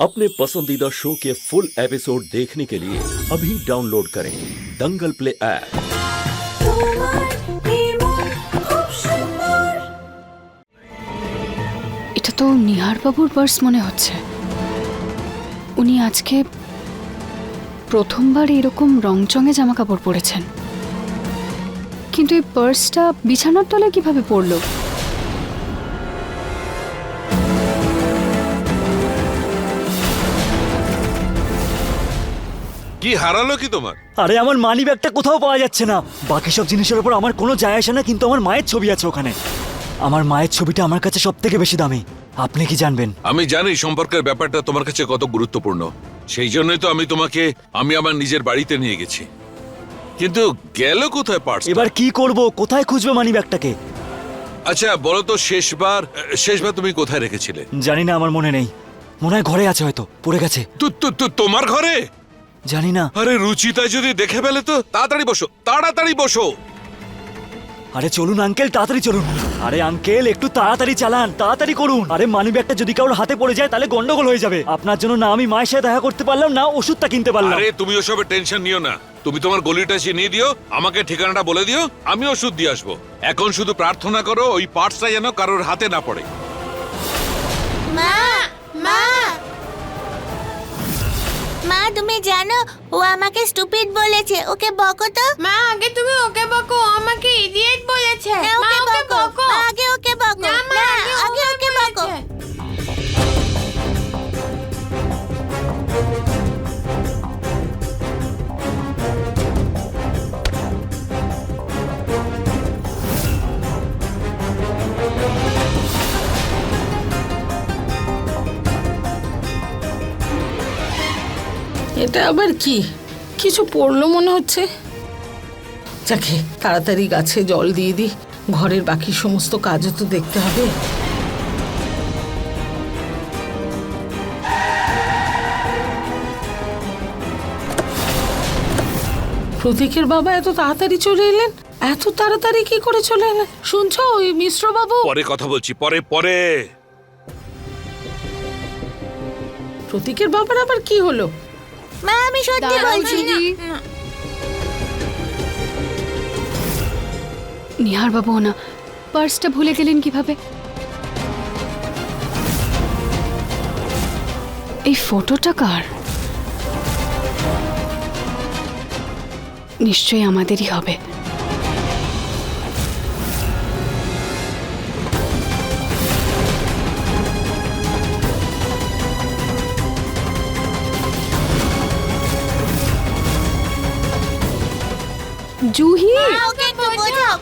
अपने पसंदीदा शो के फुल एपिसोड देखने के लिए अभी डाउनलोड करें दंगल प्ले ऐप তোমার নির্মল খুব সুন্দর এটা তো নিহারবাবুর পার্স মনে হচ্ছে উনি আজকে প্রথমবার এরকম রংচঙে জামা কাপড় পরেছেন কিন্তু এই পার্সটা বিছানার তলায় কিভাবে পড়লো কি হারালো কি তোমার? আরে আমার মানি ব্যাগটা কোথাও পাওয়া যাচ্ছে না। বাকি সব জিনিসের উপর আমার কোনো যায় আসে না কিন্তু আমার মায়ের ছবি আছে ওখানে। আমার মায়ের ছবিটা আমার কাছে সব থেকে বেশি দামি। আপনি কি জানবেন? আমি জানি সম্পর্কের ব্যাপারটা তোমার কাছে কত গুরুত্বপূর্ণ। সেই জন্যই তো আমি তোমাকে আমি আমার নিজের বাড়িতে নিয়ে গেছি। কিন্তু গেল কোথায় পার্স এবার কি করব? কোথায় খুঁজবে মানি ব্যাগটাকে আচ্ছা বলো তো শেষবার শেষবার তুমি কোথায় রেখেছিলে? জানি না আমার মনে নেই। মনে হয় ঘরে আছে হয়তো পড়ে গেছে। তু তোমার ঘরে? জানি না। আরে রুচিতা যদি দেখে ফেলে তো তাড়াতাড়ি বসো তাড়াতাড়ি বসো। আরে চলুন আঙ্কেল তাড়াতাড়ি চলুন। আরে আঙ্কেল একটু তাড়াতাড়ি চালান তাড়াতাড়ি করুন। আরে মানি ব্যাগটা যদি কারোর হাতে পড়ে যায় তাহলে গন্ডগোল হয়ে যাবে। আপনার জন্য না আমি মায়ের সাথে দেখা করতে পারলাম না ওষুধটা কিনতে পারলাম। আরে তুমি ওসবে টেনশন নিও না। তুমি তোমার গলিটা চিনিয়ে দিও আমাকে ঠিকানাটা বলে দিও আমি ওষুধ দিয়ে আসব। এখন শুধু প্রার্থনা করো ওই পার্টসটা যেন কারোর হাতে না পড়ে। মা মা! মা তুমি জানো ও আমাকে স্টুপিড বলেছে ওকে বকো তো। মা আগে তুমি ওকে বকো আমাকে ইডিয়েট বলেছে। মা ওকে বকো। আগে ওকে বকো। না আগে ওকে বকো। এটা আবার কি? কিছু পড়ল মনে হচ্ছে? যাকে তাড়াতাড়ি গাছে জল দিয়ে দিই ঘরের বাকি সমস্ত কাজও তো দেখতে হবে। প্রতীকের বাবা এত তাড়াতাড়ি চলে এলেন? এত তাড়াতাড়ি কি করে চলে এলেন? শুনছো ওই মিশ্র বাবু পরে কথা বলছি পরে পরে। প্রতীকের বাবার আবার কি হলো? মা আমি সত্যি বলছি নিহারবাবু না পার্সটা ভুলে গেলেন কীভাবে? এই ফটোটা কার? নিশ্চয়ই আমাদেরই হবে।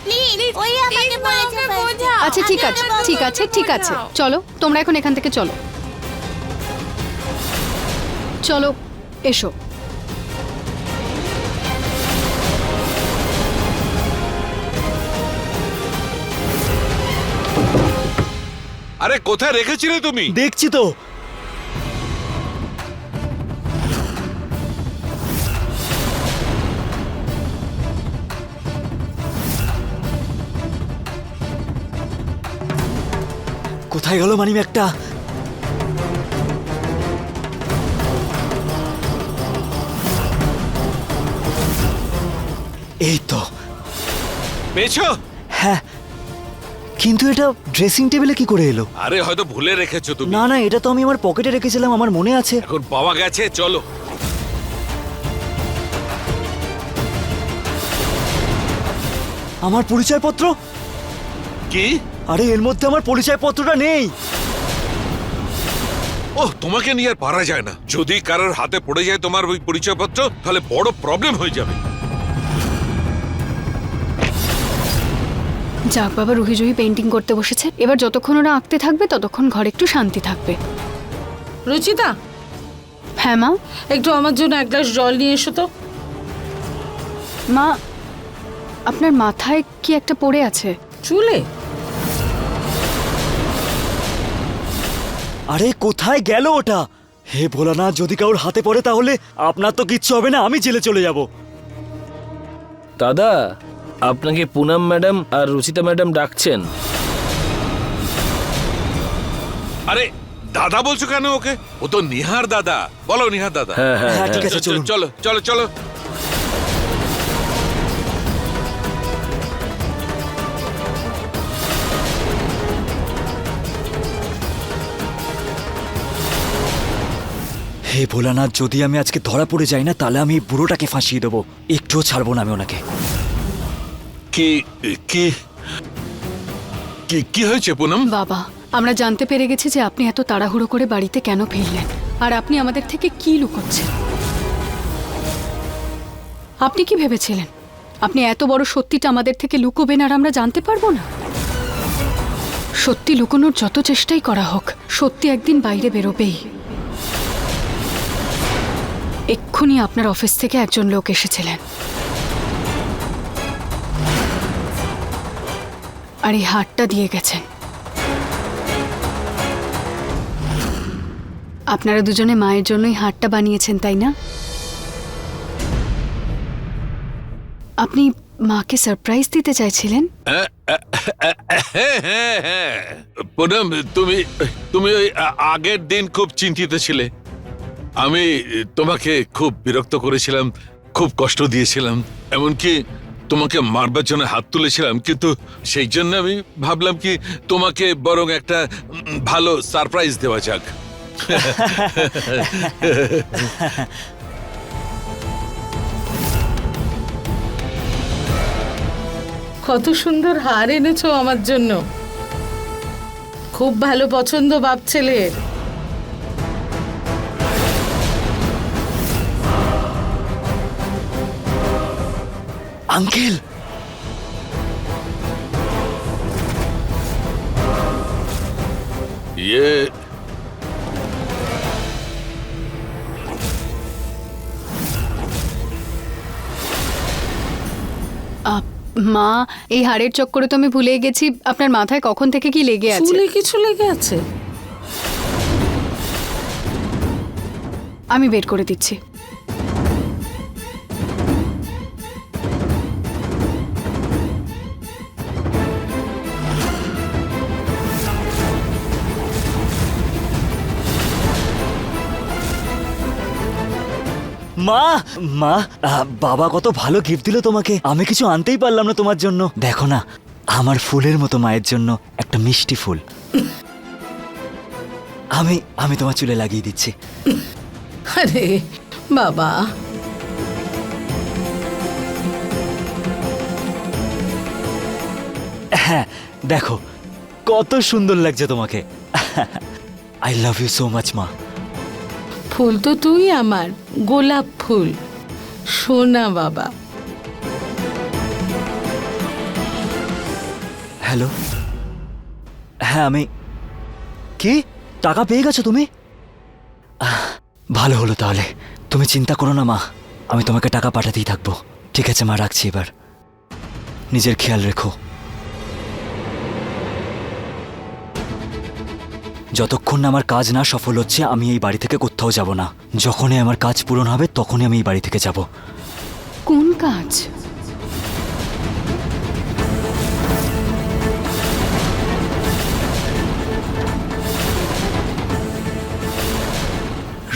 প্লিজ ওই আমাকে বলেছে বোঝাও। আচ্ছা ঠিক আছে ঠিক আছে ঠিক আছে। চলো তোমরা এখন এখান থেকে চলো। চলো এসো। আরে কোথায় রেখেছিলে তুমি? দেখছি তো। কোথায় গেল মানি ব্যাগটা এই তো। পেয়েছ? হ্যাঁ। কিন্তু এটা ড্রেসিং টেবিলে কি করে এলো? আরে হয়তো ভুলে রেখেছো তুমি। না না এটা তো আমি আমার পকেটে রেখেছিলাম আমার মনে আছে। এখন পাওয়া গেছে চলো। আমার পরিচয়পত্র? কি? আরে এর মধ্যে আমার পরিচয়পত্রটা নেই। ওহ তোমাকে নিয়ে আর পারা যায় না। যদি কারোর হাতে পড়ে যায় তোমার ওই পরিচয়পত্র তাহলে বড় প্রবলেম হয়ে যাবে। যাক বাবা রুহি জুহি পেন্টিং করতে বসেছে। এবার যতক্ষণ ওরা আঁকতে থাকবে ততক্ষণ ঘরে একটু শান্তি থাকবে। রুচিতা? হ্যাঁ মা? একটু আমার জন্য এক গ্লাস জল নিয়ে এসো তো। মা আপনার মাথায় কি একটা পড়ে আছে? চুলে? আরে কোথায় গেল ওটা? হে ভোলানাথ যদি কারোর হাতে পড়ে তাহলে আপনার তো কিচ্ছু হবে না আমি জেলে চলে যাব। দাদা আপনাকে পুনাম ম্যাডাম আর রুচিতা ম্যাডাম ডাকছেন। আরে দাদা বলছো কেন ওকে? ও তো নিহার দাদা। বলো নিহার দাদা। হ্যাঁ হ্যাঁ হ্যাঁ ঠিক আছে চলুন। চলো চলো চলো। হে ভোলানাথ যদি আমি আজকে ধরা পড়ে যাই না তাহলে আমি বুড়োটাকে ফাঁসিয়ে দেবো। একটুও ছাড়বো না আমি ওনাকে। কি কি কি কি হয়েছে পুনম? বাবা আমরা জানতে পেরে গেছি যে আপনি এত তাড়াহুড়ো করে বাড়িতে কেন ফিরলেন। আর আপনি আমাদের থেকে কি লুকোচ্ছেন? আপনি কি ভেবেছিলেন? আপনি এত বড় সত্যিটা আমাদের থেকে লুকোবেন আর আমরা জানতে পারব না? সত্যি লুকোনোর যত চেষ্টাই করা হোক সত্যি একদিন বাইরে বেরোবেই। এক্ষুনি আপনার অফিস থেকে একজন লোক এসেছিলেন। আর এই হারটা দিয়ে গেছেন। আপনারা দুজনে মায়ের জন্যই হারটা বানিয়েছেন, তাই না? আপনি মাকে সারপ্রাইজ দিতে চাইছিলেন? তুমি তুমি ওই আগের দিন খুব চিন্তিত ছিলে। আমি তোমাকে খুব বিরক্ত করেছিলাম, খুব কষ্ট দিয়েছিলাম, এমনকি তোমাকে মারবার জন্য হাত তুলেছিলাম, কিন্তু সেই জন্য আমি ভাবলাম কি তোমাকে বরং একটা ভালো সারপ্রাইজ দেওয়া যাক। কত সুন্দর হার এনেছো আমার জন্য। খুব ভালো পছন্দ বাপ ছেলের। আঙ্কেল! ইয়ে। আপ, মা এই হাড়ের চক্করে তো আমি ভুলে গেছি। আপনার মাথায় কখন থেকে কি লেগে আছে? চুলে কিছু লেগে আছে। আমি বের করে দিচ্ছি। মা মা বাবা কত ভালো গিফট দিল তোমাকে। আমি কিছু আনতেই পারলাম না তোমার জন্য। দেখো না আমার ফুলের মতো মায়ের জন্য একটা মিষ্টি ফুল। আমি আমি তোমার চুলে লাগিয়ে দিচ্ছি। আরে বাবা। হ্যাঁ দেখো কত সুন্দর লাগছে তোমাকে। I love you so much মা। ফুল তো তুই আমার, গোলাপ ফুল। সোনা বাবা। হ্যালো? হ্যাঁ আমি কি? টাকা পেয়ে গেছো তুমি? ভালো হলো তাহলে। তুমি চিন্তা করো না, মা। আমি তোমাকে টাকা পাঠাতেই থাকব। ঠিক আছে, মা, রাখছি এবার। নিজের খেয়াল রেখো। যতক্ষণ না আমার কাজ না সফল হচ্ছে আমি এই বাড়ি থেকে কোথাও যাব না। যখনই আমার কাজ পূরণ হবে তখনই আমি এই বাড়ি থেকে যাব। কোন কাজ?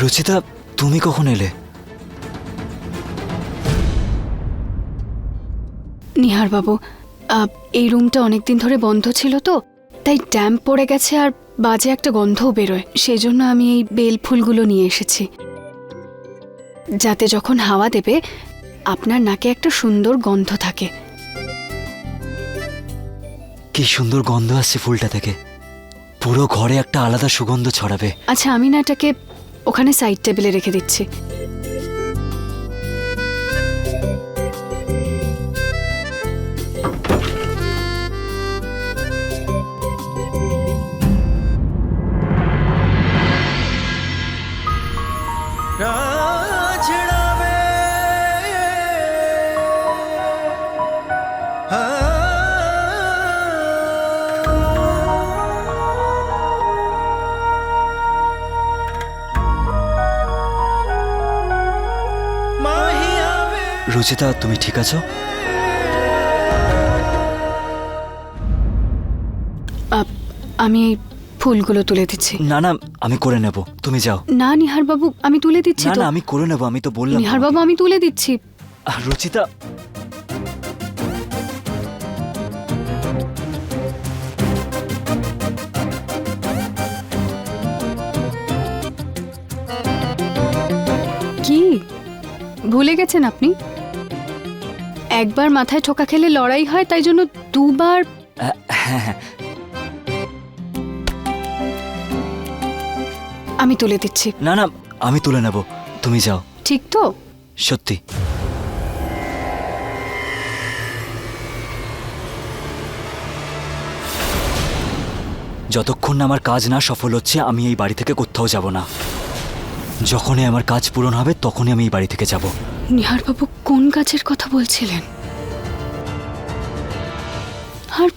রুচিতা তুমি কখন এলে? নিহার বাবু এই রুমটা অনেক দিন ধরে বন্ধ ছিল তো তাই ড্যাম্প পড়ে গেছে আর বাজে একটা গন্ধও বেরোয় সেই জন্য আমি এই বেল ফুলগুলো নিয়ে এসেছি। যাতে যখন হাওয়া দেবে আপনার নাকে একটা সুন্দর গন্ধ থাকে। কি সুন্দর গন্ধ আসছে ফুলটা থেকে। পুরো ঘরে একটা আলাদা সুগন্ধ ছড়াবে। আচ্ছা আমি না এটাকে ওখানে সাইড টেবিলে রেখে দিচ্ছি। রুচিতা তুমি ঠিক আছো? আমি ফুলগুলো তুলে দিচ্ছি। না না আমি করে নেব তুমি যাও। না নিহার বাবু আমি তুলে দিচ্ছি না না আমি করে নেব আমি তো বললাম নিহার বাবু আমি তুলে দিচ্ছি। আহ, রুচিতা। কি? ভুলে গেছেন আপনি? একবার মাথায় ঠোকা খেলে লড়াই হয় তাই জন্য দুবার। আমি তুলে দিচ্ছি। না না আমি তুলে নেব। তুমি যাও। ঠিক তো? সত্যি। যতক্ষণ না আমার কাজ না সফল হচ্ছে আমি এই বাড়ি থেকে কোথাও যাব না। যখনই আমার কাজ পূরণ হবে তখনই আমি এই বাড়ি থেকে যাব। নিহার বাবু কোন কাজের কথা বলছিলেন? আর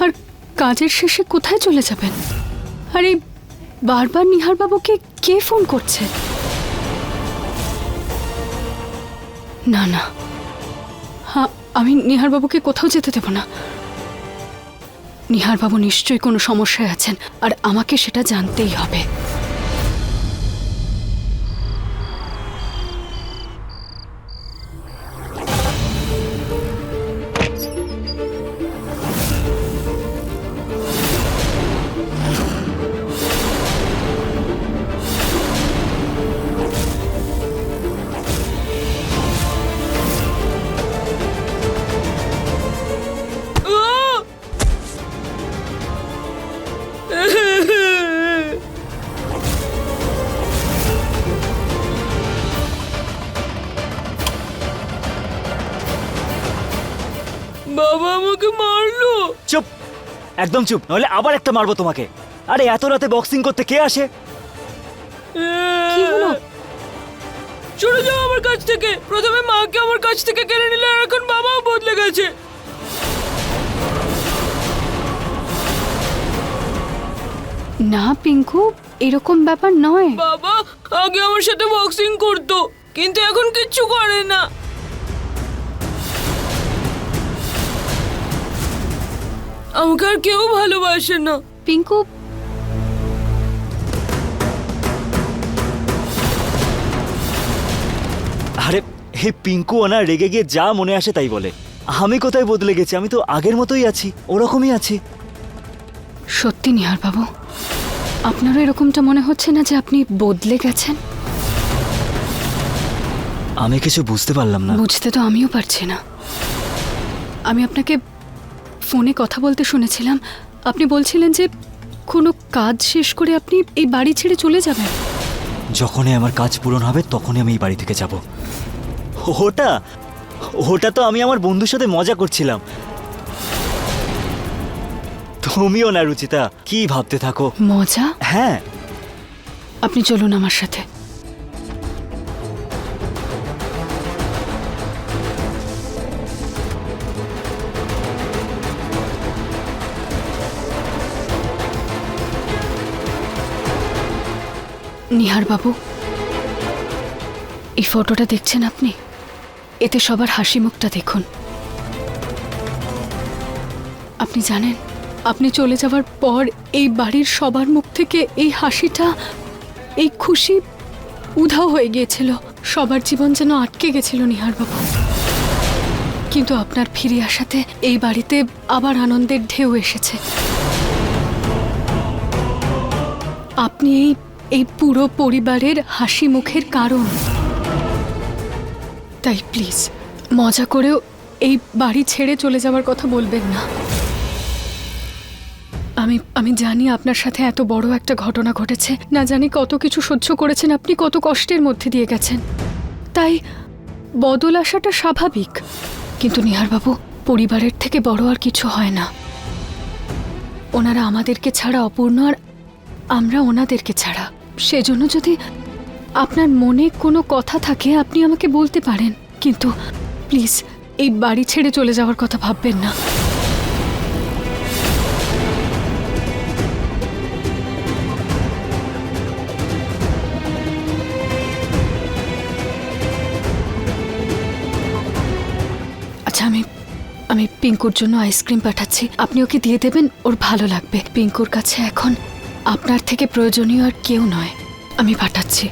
আর কাজের শেষে কোথায় চলে যাবেন? আর, বারবার নিহার বাবুকে কে ফোন করছে? না না। হ্যাঁ আমি নিহার বাবুকে কোথাও যেতে দেব না। নিহার বাবু নিশ্চয়ই কোনো সমস্যায় আছেন, আর আমাকে সেটা জানতেই হবে। একদম চুপ নাহলে আবার একটা মারবো তোমাকে। আরে এত রাতে বক্সিং করতে কে আসে? কি হলো? চলে যাও আমার কাছ থেকে। প্রথমে মাকে আমার কাছ থেকে কেড়ে নিলে আর এখন বাবাও বদলে গেছে। না পিঙ্কু এরকম ব্যাপার নয়। বাবা আগে আমার সাথে বক্সিং করতো কিন্তু এখন কিচ্ছু করে না। আমাকে আর কেউ ভালোবাসে না। পিঙ্কু। আরে হে পিঙ্কু ওনা রেগে গিয়ে যা মনে আসে তাই বলে। আমি কোথায় বদলে গেছি? আমি তো আগের মতোই আছি ওরকমই আছি। সত্যি নিহার বাবু আপনারও এরকমটা মনে হচ্ছে না যে আপনি বদলে গেছেন? আমি কিছু বুঝতে পারলাম না। বুঝতে তো আমিও পারছি না। আমি আপনাকে ফোনে কথা বলতে শুনেছিলাম। আপনি বলছিলেন যে কোনো কাজ শেষ করে আপনি এই বাড়ি ছেড়ে চলে যাবেন। যখনই আমার কাজ পূরণ হবে তখনই আমি এই বাড়ি থেকে যাব। ওটা ওটা তো আমি আমার বন্ধুর সাথে মজা করছিলাম। তুমিও না রুচিতা। কি ভাবতে থাকো? মজা? হ্যাঁ। আপনি চলুন আমার সাথে। নিহার বাবু এই ফটোটা দেখছেন আপনি? এতে সবার হাসি মুখটা দেখুন। আপনি জানেন, আপনি চলে যাওয়ার পর এই বাড়ির সবার মুখ থেকে এই হাসিটা, এই খুশি উধাও হয়ে গিয়েছিল। সবার জীবন যেন আটকে গেছিল নিহার বাবু কিন্তু আপনার ফিরে আসাতে এই বাড়িতে আবার আনন্দের ঢেউ এসেছে। আপনি এই এই পুরো পরিবারের হাসি মুখের কারণ। তাই প্লিজ, মজা করেও এই বাড়ি ছেড়ে চলে যাওয়ার কথা বলবেন না। আমি আমি জানি আপনার সাথে এত বড় একটা ঘটনা ঘটেছে। না জানি কত কিছু সহ্য করেছেন আপনি, কত কষ্টের মধ্যে দিয়ে গেছেন। তাই বদল আসাটা স্বাভাবিক। কিন্তু নিহারবাবু, পরিবারের থেকে বড় আর কিছু হয় না। ওনারা আমাদেরকে ছাড়া অপূর্ণ আর আমরা ওনাদেরকে ছাড়া। সেজন্য যদি আপনার মনে কোনো কথা থাকে, আপনি আমাকে বলতে পারেন। কিন্তু প্লিজ, এই বাড়ি ছেড়ে চলে যাওয়ার কথা ভাববেন না। আচ্ছা আমি আমি পিঙ্কুর জন্য আইসক্রিম পাঠাচ্ছি। আপনি ওকে দিয়ে দেবেন, ওর ভালো লাগবে। পিঙ্কুর কাছে এখন আপনার থেকে প্রয়োজনীয় আর কেউ নয়। আমি পাঠাচ্ছি।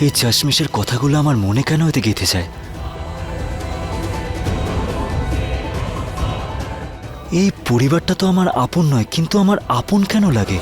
এই চশমিশের কথাগুলো আমার মনে কেন হতে গেঁথে যায়? এই পরিবারটা তো আমার আপন নয়, কিন্তু আমার আপন কেন লাগে?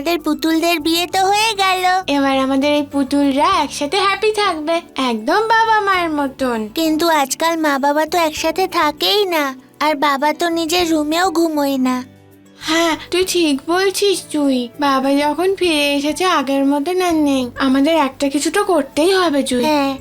আমাদের পুতুলদের বিয়ে তো হয়ে গেল। এবার আমাদের এই পুতুলরা একসাথে হ্যাপি থাকবে একদম বাবা মায়ের মতন। কিন্তু আজকাল মা বাবা তো একসাথে থাকেই না আর বাবা তো নিজের রুমেও ঘুমোয় না। হ্যাঁ তুই ঠিক বলছিস তুই। বাবা যখন ফিরে এসেছে আগের মতন আর নেই। আমাদের একটা কিছু তো করতেই হবে তুই। হ্যাঁ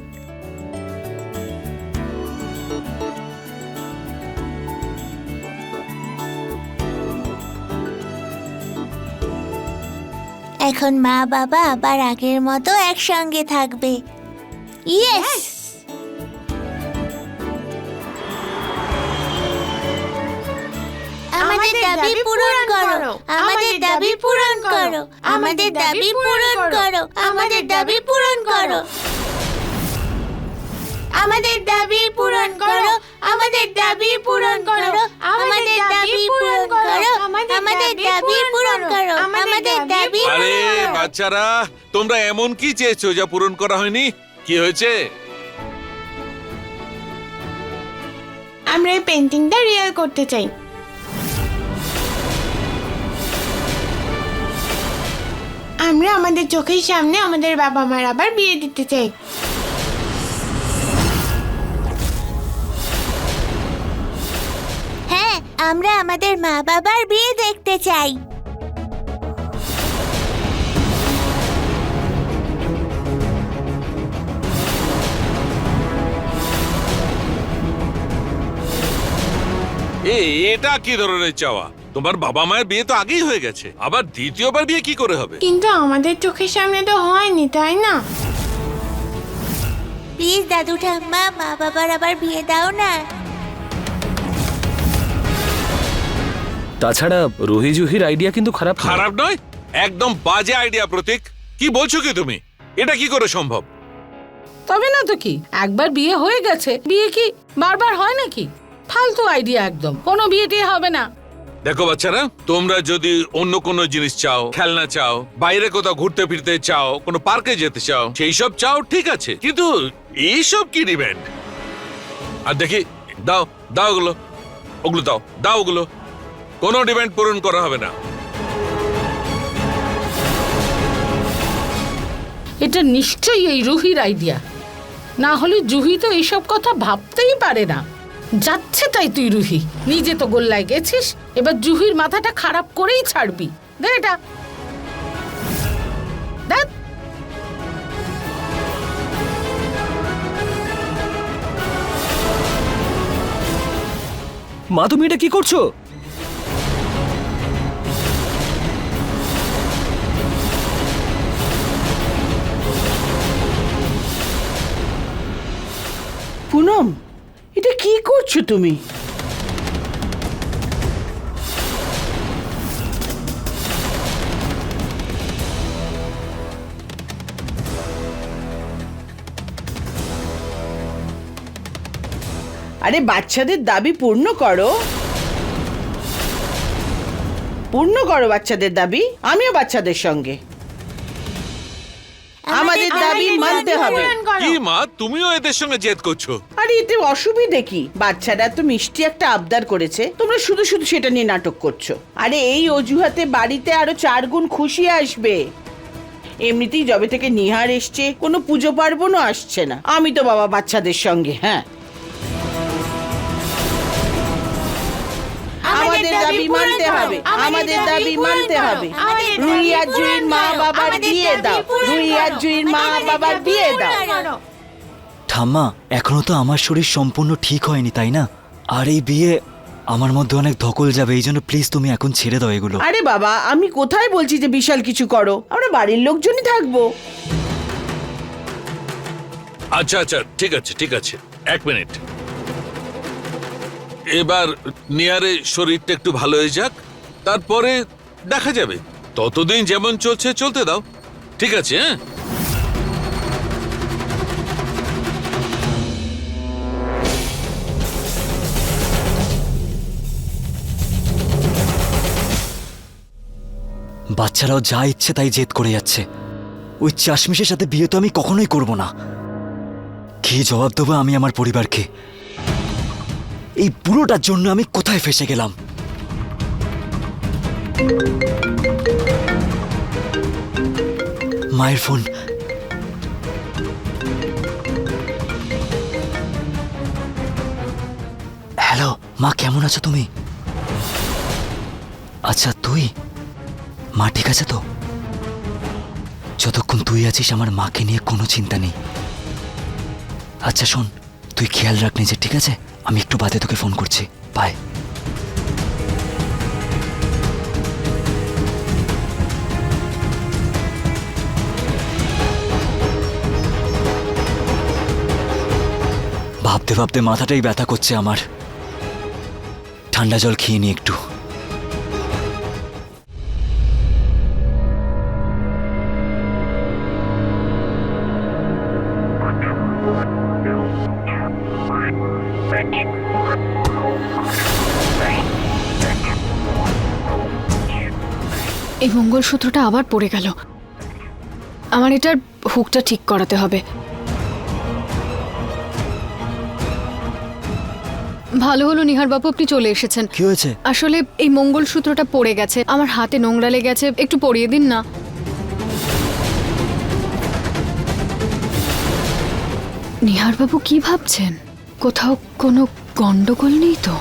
এখন মা বাবা আবার আগের মতো একসঙ্গে থাকবে। ইয়েস আমাদের দাবি পূরণ করো। আমাদের দাবি পূরণ করো। আমাদের দাবি পূরণ করো। আমাদের দাবি পূরণ করো। আমাদের দাবি পূরণ করো। আমাদের দাবি পূরণ করো। আমাদের দাবি পূরণ করো। আমাদের দাবি পূরণ করো। আমাদের দাবি বাচ্চারা তোমরা এমন কি চেয়েছো যা পূরণ করা হয়নি? কি হয়েছে? আমরা এই পেন্টিংটা রিয়েল করতে চাই। আমরা আমাদের চোখের সামনে আমাদের বাবা মার আবার বিয়ে দিতে চাই। হ্যাঁ আমরা আমাদের মা বাবার বিয়ে দেখতে চাই। এটা কি ধরনের চাওয়া? তোমার বাবা মায়ের বিয়ে তো আগেই হয়ে গেছে। আবার দ্বিতীয়বার বিয়ে কি করে হবে? কিন্তু আমাদের চোখের সামনে তো হয়নি তাই না? প্লিজ দাদু ঠাম্মা মা বাবার আবার বিয়ে দাও না। তাছাড়া রুহি জুহির আইডিয়া কিন্তু খারাপ। খারাপ নয়? একদম বাজে আইডিয়া প্রতীক। কি বলছো কি তুমি? এটা কি করে সম্ভব? তবে না তো কি? একবার বিয়ে হয়ে গেছে বিয়ে কি বারবার হয় নাকি? ফালতু আইডিয়া একদম। কোনো বিয়ে টিয়ে হবে না। দেখো বাচ্চারা তোমরা যদি অন্য কোনো জিনিস চাও খেলনা চাও বাইরে কোথাও ঘুরতে ফিরতে চাও কোনো পার্কে যেতে চাও সেই সব চাও ঠিক আছে। কিন্তু এইসব কি ডিম্যান্ড আর দেখি দাও দাও ওগুলো ওগুলো দাও দাও ওগুলো। কোনো ডিমান্ড পূরণ করা হবে না। এটা নিশ্চয়ই এই রুহির আইডিয়া না হলে জুহি তো এইসব কথা ভাবতেই পারে না। যাচ্ছে তাই তুই রুহি। নিজে তো গোল্লায় গেছিস এবার জুহির মাথাটা খারাপ করেই ছাড়বি। দে এটা। মা তুমি এটা কি করছ? পুনম এটা কি করছ তুমি? আরে বাচ্চাদের দাবি পূর্ণ করো। পূর্ণ করো বাচ্চাদের দাবি, আমিও বাচ্চাদের সঙ্গে। আমাদের দাবি মানতে হবে। কি মা তুমিও এদের সঙ্গে জেদ করছ? আরে এতে অসুবিধে কি? বাচ্চারা তো মিষ্টি একটা আবদার করেছে। তোমরা শুধু শুধু সেটা নিয়ে নাটক করছ। আরে এই অজুহাতে বাড়িতে আরও চার গুণ খুশি আসবে। এমনিতেই যবে থেকে নিহার এসছে কোনো পুজো পার্বণও আসছে না। আমি তো বাবা বাচ্চাদের সঙ্গে হ্যাঁ। আমাদের দাবি মানতে হবে। আমাদের দাবি মানতে হবে। আমাদের দাবি রুই আর জুইর মা। বাবার বিয়ে দাও পূরণ রুই আর করো। জুইর মা বাবার বিয়ে দাও। ঠাম্মা এখনও তো আমার শরীর সম্পূর্ণ ঠিক হয়নি তাই না? আর এই বিয়ে আমার মধ্যে অনেক ধকল যাবে এই জন্য প্লিজ তুমি এখন ছেড়ে দাও এগুলো। আরে বাবা আমি কোথায় বলছি যে বিশাল কিছু করো? আমরা বাড়ির লোকজনই থাকব। আচ্ছা আচ্ছা ঠিক আছে ঠিক আছে। এক মিনিট। এবার নিয়ারে শরীরটা একটু ভালো হয়ে যাক, তারপরে দেখা যাবে। ততদিন যেমন চলছে, চলতে দাও। ঠিক আছে হ্যাঁ? বাচ্চারাও যা ইচ্ছে তাই জেদ করে যাচ্ছে। ওই চাশমিশের সাথে বিয়ে তো আমি কখনোই করব না। কি জবাব দেবো আমি আমার পরিবারকে? এই পুরোটার জন্য আমি কোথায় ফেসে গেলাম? মায়ের ফোন। হ্যালো, মা, কেমন আছো তুমি? আচ্ছা তুই? মা, ঠিক আছে তো? যতক্ষণ তুই আছিস, আমার মাকে নিয়ে কোনো চিন্তা নেই। আচ্ছা শোন, তুই খেয়াল রাখ নিজে ঠিক আছে? আমি একটু বাদে তোকে ফোন করছি। বাই। ভাবতে ভাবতে মাথাটাই ব্যথা করছে আমার। ঠান্ডা জল খেয়ে নি একটু। এই মঙ্গলসূত্রটা আবার পড়ে গেল। আমার এটার হুকটা ঠিক করাতে হবে। ভালো হলো নিহারবাবু আপনি চলে এসেছেন। কি হয়েছে? আসলে এই মঙ্গলসূত্রটা পড়ে গেছে। আমার হাতে নোংরা লেগেছে একটু পরিয়ে দিন না। নিহারবাবু কি ভাবছেন? কোথাও কোনো গন্ডগোল নেই তো?